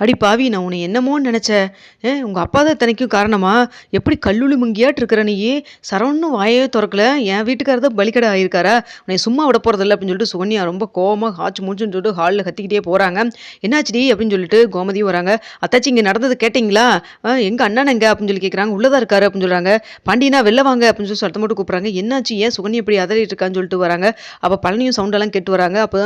அடி பாவி நான் உன்னை என்னமோன்னு நினச்சேன். உங்கள் அப்பா தான் இத்தனைக்கும் காரணமா? எப்படி கல்லுளி முங்கியாட்டு இருக்கிற நீ சரவணும் வாயே திறக்கல. என் வீட்டுக்காரர் தான் பலிக்கடை ஆயிருக்காரா? உன்னை சும்மா விட போகிறதில்ல அப்படின்னு சொல்லிட்டு சுகன்யா ரொம்ப கோவமாக ஆச்சு மூச்சுன்னு சொல்லிட்டு ஹாலில் கத்திக்கிட்டே போகிறாங்க என்னாச்சுடி அப்படின்னு சொல்லிட்டு கோமதியும் வராங்க. அத்தாச்சி இங்கே நடந்தது கேட்டிங்களா? எங்கள் அண்ணன் எங்க? அப்படின்னு சொல்லி கேட்குறாங்க உள்ளதாக இருக்காரு அப்படின்னு சொல்கிறாங்க பாண்டியனா வெளில வாங்க அப்படின்னு சொல்லி சத்தம் மட்டும் கூப்பிட்றாங்க. என்னாச்சு? ஏன் சுகன்யா இப்படி அதறிட்டு இருக்கான்னு சொல்லிட்டு வராங்க. அப்போ பழனியும் சவுண்டெல்லாம் கேட்டு வராங்க. அப்போ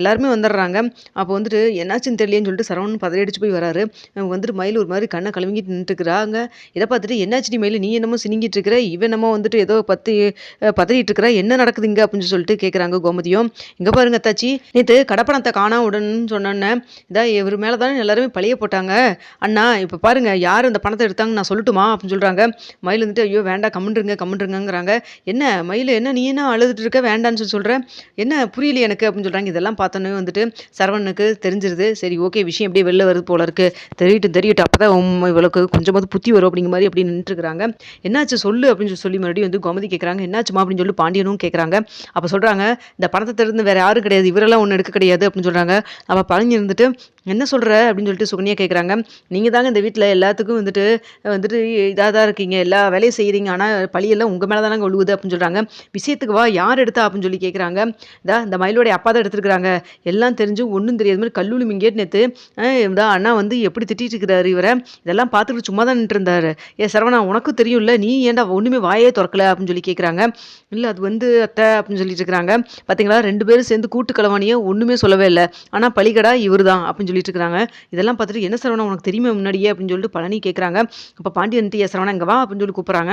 எல்லாருமே வந்துடுறாங்க. அப்போ வந்துட்டு என்னாச்சுன்னு தெரியலேன்னு சொல்லிட்டு சரவணன் பதறி அடிச்சு போய் வராரு. அவங்க வந்துட்டு மயில் ஒரு மாதிரி கண்ணை கலங்கிட்டு நின்றுட்டுருக்குறாங்க இதை பார்த்துட்டு என்னாச்சுடி மயில்? நீ என்னமோ சினிங்கிட்டு இருக்கிற? இவன் என்னமோ வந்துட்டு ஏதோ பத்து பதறிட்டு இருக்கிற? என்ன நடக்குது இங்கே? அப்படின்னு சொல்லிட்டு கேட்குறாங்க கோமதியும். இங்கே பாருங்க அத்தாச்சி நேற்று கடப்பணத்தை காணா உடன்னு சொன்னோன்னே. இதான் இவர் மேலே தானே எல்லாருமே பழைய போட்டாங்க. அண்ணா இப்போ பாருங்க யார் அந்த பணத்தை எடுத்தாங்க நான் சொல்லட்டுமா? அப்படின்னு சொல்கிறாங்க மயில் வந்துட்டு ஐயோ வேண்டாம் கம்முன்றுங்க கம்முன்றுங்கங்கிறாங்க என்ன மயில் என்ன நீ என்ன அழுதுட்டு இருக்க? வேண்டான்னு சொல்லி சொல்கிறேன் என்ன புரியல எனக்கு? அப்படின்னு சொல்கிறாங்க இதெல்லாம் பார்த்தோன்னே வந்துட்டு சரவணனுக்கு தெரிஞ்சிருது. சரி ஓகே விஷயம் எப்படியே வெளில வருது போல இருக்கு. தெரியட்டும் தெரியட்டும் அப்போ தான் இவளுக்கு கொஞ்சமாவது புத்தி வரும் அப்படிங்கிற மாதிரி அப்படி நின்றுருக்குறாங்க என்னாச்சு சொல்லு அப்படின்னு சொல்லி மறுபடியும் வந்து கோமதி கேட்குறாங்க என்னாச்சுமா அப்படின்னு சொல்லி பாண்டியனும் கேட்குறாங்க அப்போ சொல்கிறாங்க இந்த பணத்தை திறந்து வேறு யாரும் கிடையாது. இவரெல்லாம் ஒன்றும் எடுக்க கிடையாது அப்படின்னு சொல்கிறாங்க அப்போ பழனி இருந்துட்டு என்ன சொல்கிற அப்படின்னு சொல்லிட்டு சுகன்யா கேட்குறாங்க நீங்கள் தாங்க இந்த வீட்டில் எல்லாத்துக்கும் வந்துட்டு வந்துட்டு இதாக தான் இருக்கீங்க. எல்லா வேலையும் செய்கிறீங்க ஆனால் பழியெல்லாம் உங்கள் மேலே தானே ஒழுகுது அப்படின்னு சொல்கிறாங்க விஷயத்துக்கு வா யார் எடுத்தா? அப்படின்னு சொல்லி கேட்குறாங்க இதா இந்த மயிலோடைய அப்பா தான் எடுத்துருக்குறாங்க. எல்லாம் தெரிஞ்சு ஒன்றும் தெரியாத மாதிரி கல்லூரி மிங்கேட்டு நேற்று இதா அண்ணா வந்து எப்படி திட்டிட்டு இருக்கிறாரு இவரை? இதெல்லாம் பார்த்துட்டு சும்மா தான் நின்றுருந்தாரு. ஏ சரவணா உனக்கும் தெரியும்ல நீ ஏன்டா ஒன்றுமே வாயே திறக்கல அப்படின்னு சொல்லி கேட்குறாங்க இல்லை அது வந்து அத்தை அப்படின்னு சொல்லிட்டு இருக்கிறாங்க. பார்த்தீங்களா ரெண்டு பேரும் சேர்ந்து கூட்டு கலவானியை ஒன்றுமே சொல்லவே இல்லை. ஆனால் பலிகடா இவர் தான் அப்படின்னு சொல்லிட்டு இருக்கிறாங்க. இதெல்லாம் பார்த்துட்டு என்ன சரவணா உனக்கு தெரியுமே முன்னாடியே அப்படின்னு சொல்லிட்டு பழனி கேட்குறாங்க அப்போ பாண்டியன் ஏ சரவணா இங்கே வா அப்படின்னு சொல்லி கூப்பிட்றாங்க.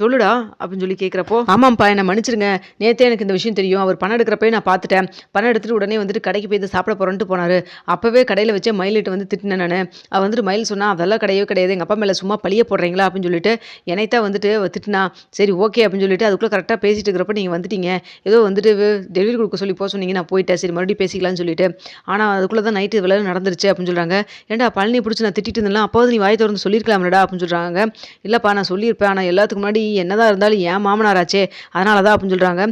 சொல்லுடா அப்படின்னு சொல்லி கேட்குறப்போ ஆமாம்ப்பா என்னை மன்னிச்சிருங்க. நேற்றே எனக்கு இந்த விஷயம் தெரியும். அவர் பணம் எடுக்கிறப்பே நான் பார்த்துட்டேன். பணம் எடுத்துட்டு உடனே வந்துட்டு கடைக்கு போய் சாப்பிட போகிறேன்ட்டு போனார். அப்போவே கடையில் வச்சே மயிலிட்டு வந்து திட்டினேன் நான். அவள் வந்துட்டு மயில் சொன்னால் அதெல்லாம் கிடையவே கிடையாது. எங்கள் அப்பா மேலே சும்மா பழிய போடுறீங்களா? அப்படின்னு சொல்லிட்டு என்னைத்தான் வந்துட்டு திட்டினா சரி ஓகே அப்படின்னு சொல்லிட்டு அதுக்குள்ளே கரெக்டாக பேசிட்டு இருக்கிறப்ப நீங்கள் வந்துட்டீங்க. ஏதோ வந்துட்டு டெலிவரி கொடுக்க சொல்லி போக சொன்னீங்க நான் போயிட்டேன். சரி மறுபடியும் பேசிக்கலாம்னு சொல்லிட்டு. ஆனால் அதுக்குள்ளே தான் நைட்டு இவ்வளோ நடந்துருச்சு அப்படின்னு சொல்கிறாங்க ஏன்டா பழனி பிடிச்சி நான் திட்டிட்டு இருந்தேன் அப்போது நீ வாய் திறந்து சொல்லியிருக்கலாம்லடா அப்படின்னு சொல்கிறாங்க இல்லைப்பா நான் சொல்லியிருப்பேன். ஆனால் எல்லாத்துக்கு முன்னாடி என்னதான் இருந்தாலும் என் மாமனாராச்சே. அதனால தான் அப்படின்னு சொல்கிறாங்க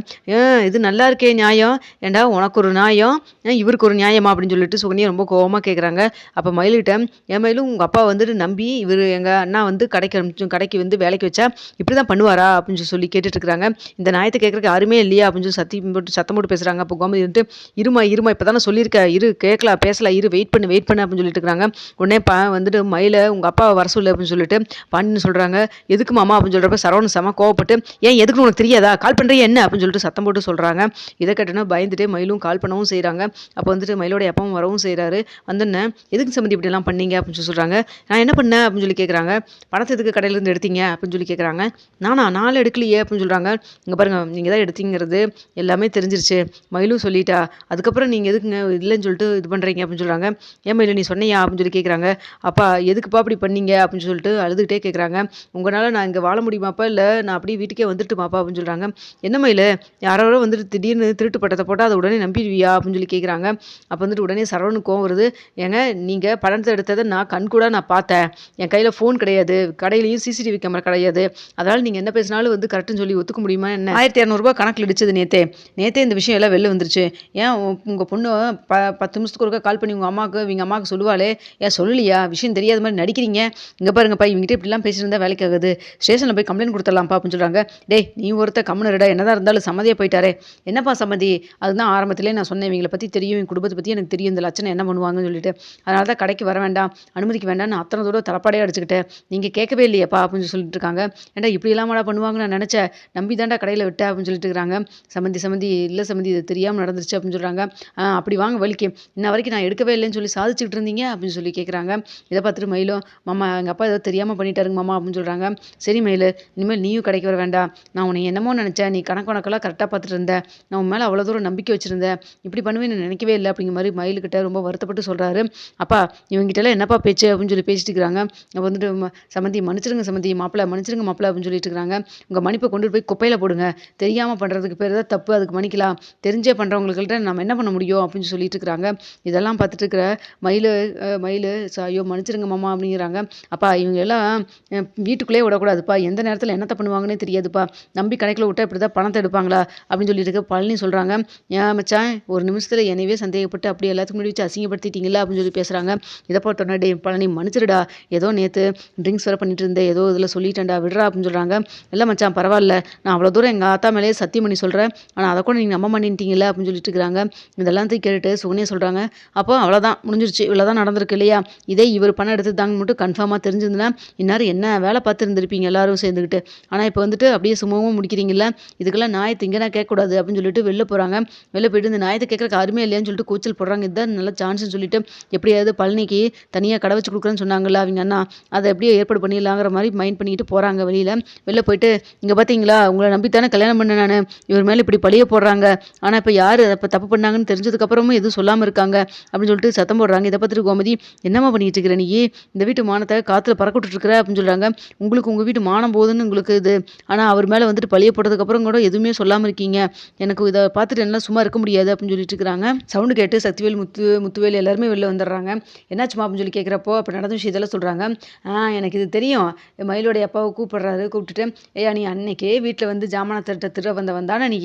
இது நல்லா இருக்கே நியாயம். ஏன்டா உனக்கு ஒரு நியாயம். இவருக்கு ஒரு நியாயமா? அப்படின்னு சொல்லிட்டு சுகன்யா ரொம்ப கோவமாக கேட்குறாங்க அப்போ மயிலிட்ட என் மயிலும் உங்கள் அப்பா வந்துட்டு நம்பி இவர் எங்கள் அண்ணா வந்து கடைக்கு அனுப்பிச்சு கடைக்கு வந்து வேலைக்கு வச்சா இப்படி தான் பண்ணுவாரா? அப்படின்னு சொல்லி கேட்டுட்ருக்காங்க கேட்டுட்டு இந்த நியாயத்தை கேட்குறக்கு யாருமே இல்லையா? அப்படின்னு சொல்லி சத்தி போட்டு சத்தம் போட்டு பேசுகிறாங்க அப்போ கோமதி வந்துட்டு இருமா இருமா இப்போ தானே சொல்லியிருக்க. இரு கேட்கலாம் பேசலாம் இரு வெயிட் பண்ணு வெயிட் பண்ணு அப்படின்னு சொல்லிட்டு இருக்காங்க உடனே பா வந்துட்டு மயில உங்கள் அப்பாவை வர சொல்லு அப்படின்னு சொல்லிட்டு பாண்டின்னு சொல்கிறாங்க எதுக்கு மாமா? அப்படின்னு சொல்கிறப்ப சரவணன் செம கோவப்பட்டு ஏன் எதுக்கு உனக்கு தெரியாதா? கால் பண்ணுறிய என்ன? அப்படின்னு சொல்லிட்டு சத்தம் போட்டு சொல்கிறாங்க இதை கேட்டோன்னா பயந்துட்டே மயிலும் கால் பண்ணவும் செய்கிறாங்க அப்போ வந்துட்டு மயிலோட அப்பாவும் வரவும் செய்கிறாரு வந்தோடனே எதுக்கு சம்மந்தி இப்படிலாம் பண்ணீங்க அப்படின்னு சொல்லி சொல்கிறாங்க நான் என்ன பண்ணேன் அப்படின்னு சொல்லி கேட்குறாங்க பணத்தை எதுக்கு கடையிலேருந்து எடுத்தீங்க அப்படின்னு சொல்லி கேட்குறாங்க நானா நாலு எடுக்கலையே அப்படின்னு சொல்கிறாங்க இங்கே பாருங்கள் நீங்கள் தான் எடுத்தீங்கிறது எல்லாமே தெரிஞ்சிருச்சு. மயிலும் சொல்லிட்டா அதுக்கப்புறம் நீங்கள் எதுக்குங்க இல்லைன்னு சொல்லிட்டு இது பண்ணுறீங்க அப்படின்னு சொல்கிறாங்க ஏன் மயிலும் நீ சொன்னியா அப்படின்னு சொல்லி கேட்குறாங்க அப்பா எதுக்குப்பா அப்படி பண்ணீங்க அப்படின்னு சொல்லிட்டு அழுதுகிட்டே கேட்குறாங்க உங்களால் நான் இங்கே வாழ முடியுமாப்பா? இல்லை நான் அப்படியே வீட்டுக்கே வந்துட்டுமாப்பா அப்படின்னு சொல்கிறாங்க என்ன மயில் யாரோ வந்துட்டு திடீர்னு திருட்டு பட்டத்தை போட்டால் அதை உடனே நம்பிடுவியா அப்படின்னு சொல்லி கேட்குறாங்க அப்போ வந்துட்டு உடனே சரவணுக்கும் கோவம் வருது. ஏங்க நீங்கள் பணத்தை எடுத்ததை நான் கண் கூட நான் பார்த்தேன். என் கையில் ஃபோன் கிடையாது. கடையிலையும் சிசிடிவி கேமரா கிடையாது. அதனால் நீங்கள் என்ன பேசினாலும் வந்து கரெக்டுன்னு சொல்லி ஒத்துக்க முடியுமா என்ன? ஆயிரத்தி இரநூறுபா கணக்கில் இடிச்சது நேத்தே. நேத்தே இந்த விஷயம் எல்லாம் வெளில வந்துருச்சு. ஏன் உங்கள் பொண்ணு ப பத்து நிமிஷத்துக்கு ஒருக்கா கால் பண்ணி உங்கள் அம்மாவுக்கு இவங்க அம்மாவுக்கு சொல்லுவாளே ஏன் சொல்லலையா? விஷயம் தெரியாத மாதிரி நடிக்கிறீங்க. இங்கே பாருங்கப்பா இவங்ககிட்ட இப்படிலாம் பேசியிருந்தா வேலைக்காகுது ஸ்டேஷனில் போய் கம்ப்ளைண்ட் கொடுத்துடலாம்ப்பா அப்படின்னு சொல்கிறாங்க டேய் நீ ஒருத்த கம்முனருடா என்னதான் இருந்தாலும் சம்மதியாக போயிட்டாரே. என்னப்பா சம்மதி? அதுதான் ஆரம்பத்திலே நான் சொன்னேன். இவங்களை பற்றி தெரியும். என் குடும்பத்தை பற்றி எனக்கு தெரியும். இந்த லட்சணம் என்ன பண்ணுவாங்கன்னு சொல்லிட்டு. அதனால தான் கடைக்கு வர வேண்டாம் அனுமதிக்க வேண்டாம்னு அத்தனை தூரம் தலைப்பாடையாக அடிச்சுக்கிட்டேன். நீங்கள் கேட்கவே இல்லையப்பா அப்படின்னு சொல்லிட்டு இருக்காங்க. ஏன்டா இப்படி இல்லாமடா பண்ணுவாங்கன்னு நான் நினச்சேன். நம்பி தாண்டா கடையில் விட்டேன் அப்படின்னு சொல்லிட்டு இருக்கிறாங்க சம்மந்தி சம்மந்தி இல்லை சம்மந்தி இது தெரியாமல் நடந்துருச்சு அப்படின்னு சொல்கிறாங்க அப்படி வாங்க வலிக்கு இன்ன வரைக்கும் நான் எடுக்கவே இல்லைன்னு சொல்லி சாதிச்சுட்டு இருந்தீங்க அப்படின்னு சொல்லி கேட்குறாங்க இதை பார்த்துட்டு மயிலும் மாமா எங்கள் அப்பா ஏதோ தெரியாமல் பண்ணிட்டாருங்க மாமா அப்படின்னு சொல்கிறாங்க சரி மயில் இனிமேல் நீயும் கடைக்கு வர வேண்டாம். நான் உன்னை என்னமோ நினச்சேன். நீ கணக்கு கணக்கெல்லாம் கரெக்டாக பார்த்துட்டு இருந்தேன் நான் உன் மேலே அவ்வளோ தூரம் நம்பிக்கை வச்சுருந்தேன். இப்படி பண்ணுவேன்னு நினைக்கவே இல்லை அப்படிங்கிற மாதிரி மயிலுக்கிட்ட ரொம்ப வருத்தப்பட்டு சொல்கிறாரு அப்பா இவங்கிட்டலாம் என்னப்பா பேச்சு அப்படின்னு சொல்லி பேசிட்டு இருக்கிறாங்க. வந்துட்டு சமந்தி சம்மந்தி மன்னிச்சிருங்க சம்மந்தி மாப்பிள்ளை மன்னிச்சிருங்க மாப்பிள்ளை அப்படின்னு சொல்லிட்டு இருக்காங்க உங்கள் மன்னிப்பை கொண்டு போய் குப்பையில் போடுங்க. தெரியாமல் பண்ணுறதுக்கு பேர் தான் தப்பு அதுக்கு மன்னிக்கலாம். தெரிஞ்சே பண்ணுறவங்கள்ட்ட நம்ம என்ன பண்ண முடியும் அப்படின்னு சொல்லிட்டு இருக்கிறாங்க. இதெல்லாம் பார்த்துட்டு இருக்கிற மயில் மயில் ஐயோ மன்னிச்சிருங்க மாமா அப்படிங்கிறாங்க. அப்பா இவங்க எல்லாம் வீட்டுக்குள்ளேயே விடக்கூடாதுப்பா. எந்த நேரத்தில் என்னத்தை பண்ணுவாங்கன்னே தெரியாதுப்பா. நம்பி கணக்கில் விட்டா இப்படி தான் பணத்தை எடுப்பாங்களா அப்படின்னு சொல்லிட்டு இருக்க பழனி சொல்கிறாங்க ஏன் மச்சான் ஒரு நிமிஷத்தில் என்னையவே சந்தேகப்பட்டு அப்படி எல்லாத்துக்கும் முன்னாடி வச்சு அசிங்கப்படுத்திட்டீங்களா அப்படின்னு சொல்லி சொல்லி பேசுகிறாங்க இதை பார்த்தோன்னே டே பழனி மன்னிச்சிருடா ஏதோ நேற்று ட்ரிங்க்ஸ் வேறு பண்ணிட்டு இருந்தேன். ஏதோ இதில் சொல்லிட்டேன்டா. விடுறா அப்படின்னு சொல்கிறாங்க இல்லை மச்சான் பரவாயில்ல. நான் அவ்வளோ தூரம் எங்கள் ஆத்தா மேலேயே சத்தியம் பண்ணி சொல்கிறேன் ஆனால் அதை கூட நீங்கள் நம்ப மாட்டேன்ட்டீங்களே அப்படின்னு சொல்லிட்டு இருக்கிறாங்க. இதெல்லாம் தூக்கி கேட்டுட்டு சுகனே சொல்கிறாங்க அப்போ அவ்வளோதான் முடிஞ்சிருச்சு. இவ்வளோ தான் நடந்திருக்கு இல்லையா? இதே இவர் பணம் எடுத்து தாங்க மட்டும் கன்ஃபார்மாக தெரிஞ்சிருந்துன்னா இந்நேரம் என்ன வேலை பார்த்துருந்துருப்பீங்க எல்லாரும் சேர்ந்துக்கிட்டு ஆனால் இப்போ வந்துட்டு அப்படியே சுமூகமாக முடிக்கிறீங்களா இதுக்கெல்லாம் நாயத்தை இங்கே நான் கேட்கக்கூடாது அப்படின்னு சொல்லிட்டு வெளில போகிறாங்க வெளில போயிட்டு இந்த நாயத்தை கேட்குறக்கு அருமையாக இல்லையான்னு சொல்லிட்டு கூச்சல் போடுறாங்க. இதுதான் நல்ல சான்ஸ்னு சொல்லிட்டு எப்படியாவது பழனிக்கு தனியாக கடை வச்சு கொடுக்குறேன்னு சொன்னாங்கல்ல அவங்க அண்ணா அதை எப்படியோ ஏற்பாடு பண்ணிடலாங்கிற மாதிரி மைண்ட் பண்ணிட்டு போகிறாங்க வெளியில். வெளில போயிட்டு இங்கே பார்த்தீங்களா உங்களை நம்பித்தானே கல்யாணம் பண்ணேன் நான். இவர் மேலே இப்படி பழிய போடுறாங்க. ஆனால் இப்போ யார் இப்போ தப்பு பண்ணாங்கன்னு தெரிஞ்சதுக்கப்புறமும் எதுவும் சொல்லாமல் இருக்காங்க. அப்படின்னு சொல்லிட்டு சத்தம் போடுறாங்க. இதை பார்த்துட்டு கோமதி என்னம்மா பண்ணிட்டு இருக்கிற நீ? இந்த வீட்டு மானத்தை காற்றுல பறக்கவிட்டுருக்குற அப்படின்னு சொல்கிறாங்க உங்களுக்கு உங்கள் வீட்டு மானம் போகுதுன்னு உங்களுக்கு இது. ஆனால் அவர் மேலே வந்துட்டு பழிய போட்டதுக்கப்புறம் கூட எதுவுமே சொல்லாமல் இருக்கீங்க. எனக்கு இதை பார்த்துட்டு என்ன சும்மா இருக்க முடியாது. அப்படின்னு சொல்லிட்டு இருக்கிறாங்க. சவுண்டு கேட்டு சக்திவேல் முத்து முத்துவேல் எல்லாருமே வெளில வந்துடுறாங்க என்னாச்சுமா அப்படின்னு சொல்லி கேட்குறப்போ அப்போ நடந்த விஷயம் இதெல்லாம் சொல்கிறாங்க ஆ எனக்கு இது தெரியும். மயிலோடைய அப்பாவை கூப்பிடுறாரு கூப்பிட்டுட்டு ஏயா நீ அன்னைக்கே வீட்டில் வந்து ஜாமான திருட்ட திருட வந்த வந்தானே நீ?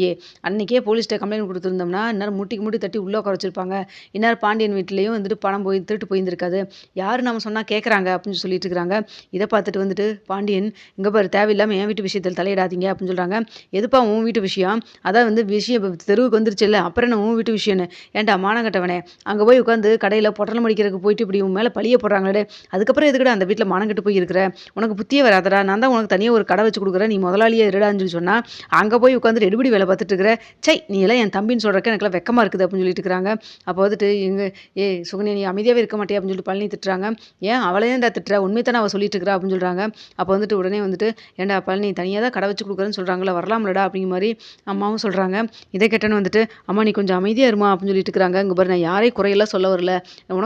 அன்னைக்கே போலீஸ்கிட்ட கம்ப்ளைண்ட் கொடுத்துருந்தோம்னா இந்நேரம் முட்டிக்கு முட்டி தட்டி உள்ளே குறைச்சிருப்பாங்க இன்னார் பாண்டியன் வீட்லேயும் வந்துட்டு பணம் போய் திருட்டு போயிருந்திருக்காது. யார் நம்ம சொன்னால் கேட்குறாங்க அப்படின்னு சொல்லிட்டு இருக்கிறாங்க இதை பார்த்துட்டு வந்துட்டு பாண்டியன் இங்கே பாரு தேவையில்லாமல் என் வீட்டு விஷயத்தில் தலையிடாதீங்க அப்படின்னு சொல்கிறாங்க எதுப்பா உன் வீட்டு விஷயம்? அதான் வந்து விஷயம் தெருவுக்கு வந்துருச்சு இல்லை அப்புறம் என்ன உன் வீட்டு விஷயம்னு? ஏன்டா மானங்கட்டவனே அங்கே போய் உட்காந்து கடையில் பொட்டலம் அடிக்கிறதுக்கு போயிட்டு இப்படி உன் மேலே பழிய போடுறாங்களே அதுக்கப்புறம் எதுக்கடா அந்த வீட்டில் மானம் கட்டு போய் இருக்கிற உனக்கு புத்தியே வராதடா நான் தான் உனக்கு தனியாக ஒரு கடை வச்சு கொடுக்குறேன் நீ முதலாளியே இருடான்னு சொல்லி சொன்னால் அங்கே போய் உட்காந்து எடுபடி வேலை பார்த்துட்டு இருக்கிற சை நீ எல்லாம் என் தம்பின்னு சொல்கிறக்க எனக்குலாம் வெக்கமாக இருக்குது அப்படின்னு சொல்லிட்டு இருக்கிறாங்க. அப்போ வந்துட்டு எங்கள் ஏ சுகன்யா நீ அமைதியாகவே இருக்க மாட்டியா? அப்படின்னு சொல்லி பழனி திட்டுறாங்க. ஏன்? அவளே தான் திட்டுறா? உண்மை தானே அவள் சொல்லிட்டு இருக்கிறா? அப்படின்னு சொல்கிறாங்க அப்போ வந்துட்டு உடனே வந்துட்டு ஏன்டா பழனி தனியாக தான் கடை வச்சு கொடுக்குறேன்னு சொல்கிறாங்களா வரலாம்லடா? அப்படிங்கிற மாதிரி அம்மாவும் சொல்கிறாங்க இதை கேட்டேன்னு வந்துட்டு அம்மா நீ கொஞ்சம் அமைதியாக இருமா? அப்படின்னு சொல்லிட்டு இருக்கிறாங்க. இங்கே பாரு நான் யாரையும் குறையெல்லாம் சொல்ல வரல.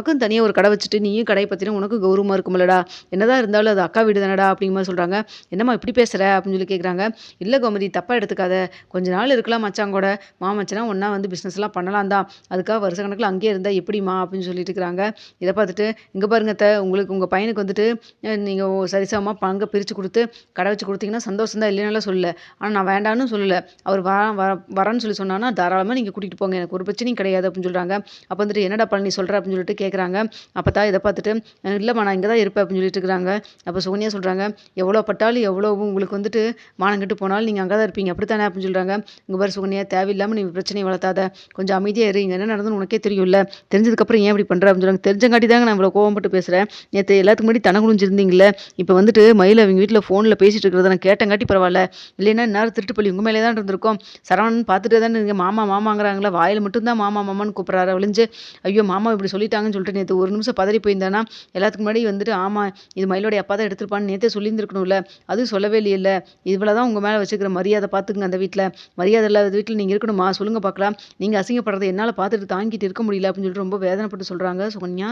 உனக்கும் தனியாக ஒரு கடை வச்சுட்டு நீயும் கடையை பற்றினா உனக்கு கௌரவமாக இருக்கும்லடா என்னதான் இருந்தாலும் அது அக்கா வீடு தானடா அப்படிங்கிற மாதிரி சொல்கிறாங்க என்னம்மா இப்படி பேசுகிற அப்படின்னு சொல்லி கேட்குறாங்க இல்லை கோமதி தப்பாக எடுத்துக்காத. கொஞ்ச நாள் இருக்கலாம் மச்சான் கூட. மாமச்சனா ஒன்றா வந்து பிஸ்னஸ்லாம் பண்ணலாம் தான். அதுக்காக வருஷ கணக்கில் அங்கேயே இருந்தால் எப்படிம்மா அப்படின்னு சொல்லிட்டு இருக்கிறாங்க. இதை பார்த்துட்டு இங்கே பாருங்க அத்தை உங்களுக்கு உங்கள் பையனுக்கு வந்துட்டு நீங்கள் சரிசமமாக பங்கை பிரித்து கொடுத்து கடை வச்சு கொடுத்தீங்கன்னா சந்தோஷம் தான் இல்லைனாலும் சொல்லலை. ஆனால் நான் வேண்டான்னு சொல்லலை. அவர் வர வர வரேன்னு சொல்லி சொன்னான்னா தாராளமாக நீங்கள் கூட்டிகிட்டு போங்க. எனக்கு ஒரு பிரச்சனையும் கிடையாது அப்படின்னு சொல்கிறாங்க அப்போ வந்துட்டு என்னடா பழனி சொல்கிற அப்படின்னு சொல்லிட்டு கேட்குறாங்க அப்போ தான் இதை பார்த்துட்டு இல்லைம்மா நான் இங்கே தான் இருப்பேன் அப்படின்னு சொல்லிட்டு இருக்கிறாங்க. அப்போ சோனியா சொல்கிறாங்க எவ்வளோ பட்டாலும் எவ்வளோ உங்களுக்கு வந்துட்டு மானம் கெட்டு போனாலும் நீங்கள் அங்கே தான் இருப்பீங்க. அப்படி தானே அப்படின்னு சொல்கிறாங்க உங்கள் பாரு சோனியா தேவையில்லாமல் நீ பிரச்சனை வளர்த்தாத. கொஞ்சம் அமைதியாக இரு. என்ன நடந்ததுன்னு உனக்கே தெரியும்ல. தெரிஞ்சதுக்கப்புறம் ஏன் இப்படி பண்ணுற அப்படின்னு சொல்கிறாங்க தெரிஞ்சங்காட்டி தாங்க நான் இவ்வளோ கோவப்பட்டு பேசுகிறேன் நேற்று எல்லாத்துக்கு முன்னாடி தன இப்போ வந்துட்டு மயில் அவங்க வீட்டில் ஃபோனில் பேசிட்டு இருக்கிறத நான் கேட்டங்காட்டி பரவாயில்ல. இல்லைன்னா நேரம் திருட்டு பள்ளி உங்கள் மேலே தான் இருந்திருக்கோம். சரவணன் பார்த்துட்டு தானே நீங்கள் மாமா மாமாங்கிறாங்களா. வாயில் மட்டும்தான் மாமா மாமான்னு கூப்பிட்றாரு. ஒளிஞ்சு ஐயோ மாமா இப்படி சொல்லிட்டாங்கன்னு சொல்லிட்டு நேற்று ஒரு நிமிஷம் பதறி போயிருந்தானா எல்லாத்துக்கு முன்னாடி வந்துட்டு ஆமாம் இது மயிலோடைய அப்பா தான் எடுத்துருப்பான்னு நேற்றே சொல்லியிருந்துருக்கணும்ல. அதுவும் சொல்லவே இல்லையில்ல. இவ்வளோ தான் உங்கள் மேலே வச்சுக்கிற மரியாதை பார்த்துக்குங்க அந்த வீட்டில் மரியாதை இல்லாத வீட்டில் நீங்கள் இருக்கணுமா? சொல்லுங்கள் பார்க்கலாம் நீங்கள் அசிங்கப்படுறதை என்னால் பார்த்துட்டு தாங்கிட்டு இருக்க முடியல அப்படின்னு சொல்லிட்டு ரொம்ப வேதனைப்பட்டு சொல்கிறாங்க சுகன்யா.